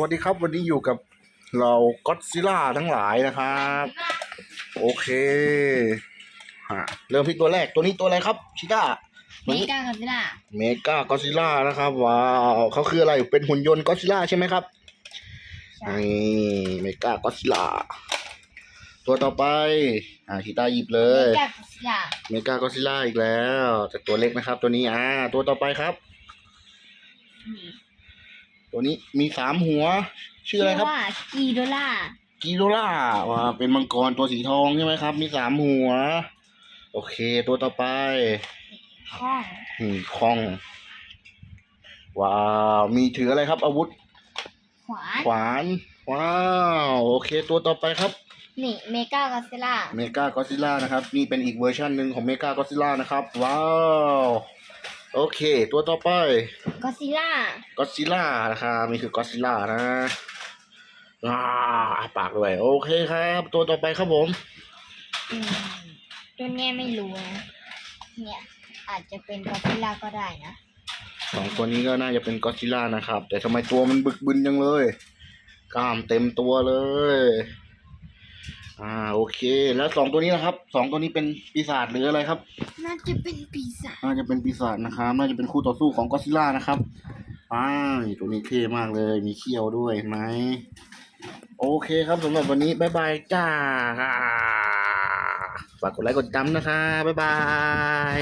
วัสดีครับวันนี้อยู่กับเราก็อดซิล่าทั้งหลายนะครับ โอเคฮะเริ่มที่ตัวแรกตัวนี้ตัวอะไรครับชิก้าเมกากับซิล่าเมกาก็อดซิล่านะครับว้าวเขาคืออะไรเป็นหุ่นยนต์ก็อดซิล่าใช่ไหมครับนี่เมกาก็อดซิล่าตัวต่อไปอ่าชิต้าหยิบเลเมยกากับซิล่าเมกาก็อดซิล่าอีกแล้วแต่ตัวเล็กนะครับ ตัวนี้อ่าตัวต่อไปครับ ตัวนี้มีสามหัว ชื่ออะไรครับว่ากีโดล่ากีโดล่าว่าเป็นมังกรตัวสีทองใช่ไหมครับ มีสามหัว โอเค ตัวต่อไปข้องอืมคองว้าวมีถืออะไรครับ อาวุธ ขวานขวาน ว้าว โอเค ตัวต่อไปครับ นี่เมกากับซิล่าเมกาก็ซิล่านะครับ นี่เป็นอีกเวอร์ชันหนึ่งของเมกาก็ซิล่านะครับ ว้าว โอเค ตัวต่อไปก็ซิล่าก็ซิล่านะครับนี่คือก็ซิล่านะอ่าอ้าปากด้วย โอเคครับ ตัวต่อไปครับผมอืมตัวเนี้ยไม่รู้นะเนี่ย อาจจะเป็นก็ซิล่าก็ได้นะสองตัวนี้ก็น่าจะเป็นก็ซิล่านะครับ แต่ทำไมตัวมันบึกบึนจังเลย กล้ามเต็มตัวเลย อ่าโอเค แล้วสองตัวนี้นะครับสองตัวนี้เป็นปีศาจหรืออะไรครับ น่าจะเป็นปีศาจน่าจะเป็นปีศาจนะครับ น่าจะเป็นคู่ต่อสู้ของก็ซิล่านะครับอ่าตัวนี้เท่มากเลย มีเขี้ยวด้วยเห็นไหมโอเคครับสำหรับวันนี้บ๊ายบายจ้าฝากกดไลค์กดติดตามนะคะบ๊ายบาย